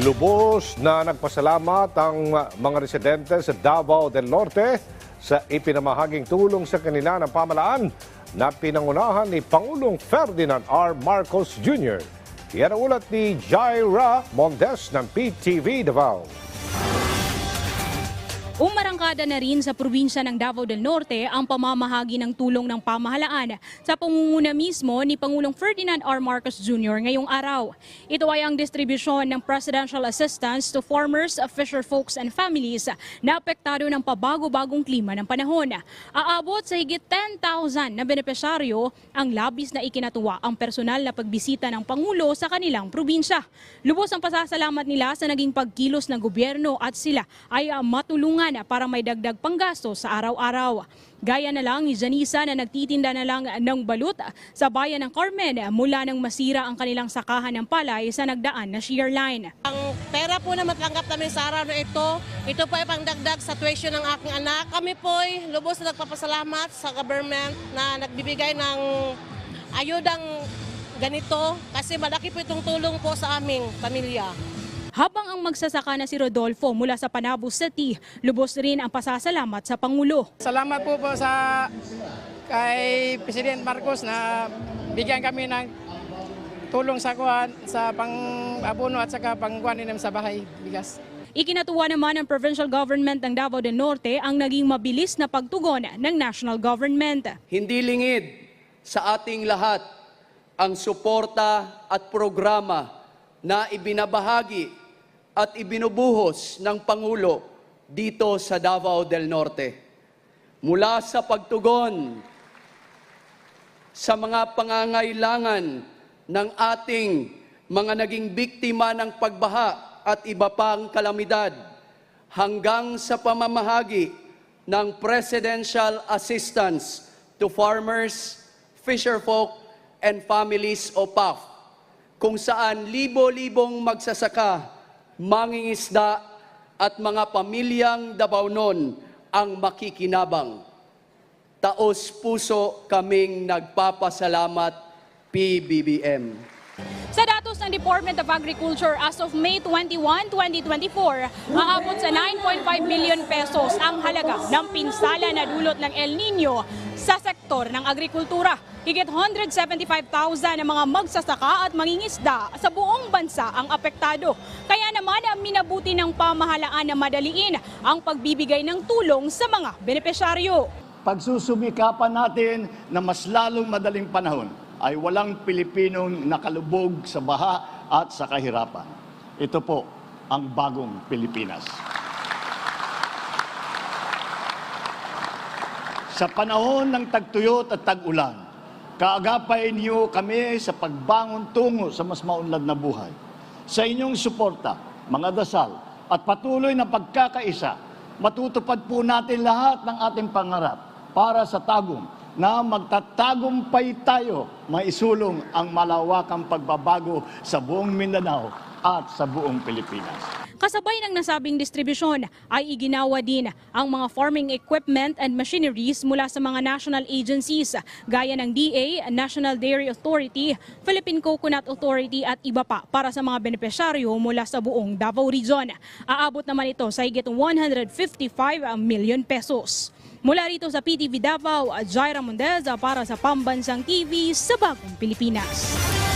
Lubos na nagpasalamat ang mga residente sa Davao del Norte sa ipinamahaging tulong sa kanila ng pamalaan na pinangunahan ni Pangulong Ferdinand R. Marcos Jr. Yan ang ulat ni Jaira Mondes ng PTV Davao. Umarangkada na rin sa probinsya ng Davao del Norte ang pamamahagi ng tulong ng pamahalaan sa pangunguna mismo ni Pangulong Ferdinand R. Marcos Jr. ngayong araw. Ito ay ang distribusyon ng presidential assistance to farmers, fisher folks and families na apektado ng pabago-bagong klima ng panahon. Aabot sa higit 10,000 na benepisyaryo ang labis na ikinatuwa ang personal na pagbisita ng Pangulo sa kanilang probinsya. Lubos ang pasasalamat nila sa naging pagkilos ng gobyerno at sila ay ah, matulungan para may dagdag panggasto sa araw-araw. Gaya na lang ni Janisa na nagtitinda na lang ng balut sa bayan ng Carmen mula nang masira ang kanilang sakahan ng palay sa nagdaan na shear line. Ang pera po na matanggap namin sa araw na ito, ito po ay pangdagdag sa tuition ng aking anak. Kami po ay lubos na nagpapasalamat sa government na nagbibigay ng ayudang ganito kasi malaki po itong tulong po sa aming pamilya. Habang ang magsasaka na si Rodolfo mula sa Panabo City, lubos rin ang pasasalamat sa Pangulo. Salamat po po sa kay President Marcos na bigyan kami ng tulong sa kuhan sa pang-abono at saka pangkuhan sa bahay bigas. Ikinatuwa naman ng provincial government ng Davao del Norte ang naging mabilis na pagtugon ng national government. Hindi lingid sa ating lahat ang suporta at programa na ibinabahagi at ibinubuhos ng Pangulo dito sa Davao del Norte. Mula sa pagtugon sa mga pangangailangan ng ating mga naging biktima ng pagbaha at iba pang kalamidad hanggang sa pamamahagi ng presidential assistance to farmers, fisherfolk, and families o PAF, kung saan libo-libong magsasaka, mangingisda, at mga pamilyang Dabaunon ang makikinabang. Taos puso kaming nagpapasalamat, PBBM. Sa datos ng Department of Agriculture as of May 21, 2024, aabot sa 9.5 billion pesos ang halaga ng pinsala na dulot ng El Nino sa sektor ng agrikultura. Higit 175,000 na mga magsasaka at mangingisda sa buong bansa ang apektado. Kaya naman ang minabuti ng pamahalaan na madaliin ang pagbibigay ng tulong sa mga benepisyaryo. pagsusumikapan natin na mas lalong madaling panahon ay walang Pilipinong nakalubog sa baha at sa kahirapan. Ito po ang bagong Pilipinas. Sa panahon ng tagtuyot at tag-ulan, kaagapay niyo kami sa pagbangon tungo sa mas maunlad na buhay. Sa inyong suporta, mga dasal, at patuloy na pagkakaisa, matutupad po natin lahat ng ating pangarap para sa tagong na magtatagumpay tayo maisulong ang malawakang pagbabago sa buong Mindanao at sa buong Pilipinas. Kasabay ng nasabing distribusyon ay iginawa din ang mga farming equipment and machineries mula sa mga national agencies gaya ng DA, National Dairy Authority, Philippine Coconut Authority at iba pa para sa mga benepisyaryo mula sa buong Davao Region. Aabot naman ito sa higit 155 million pesos. Mula rito sa PTV Davao, Jaira Mundez para sa Pambansang TV sa Bagong Pilipinas.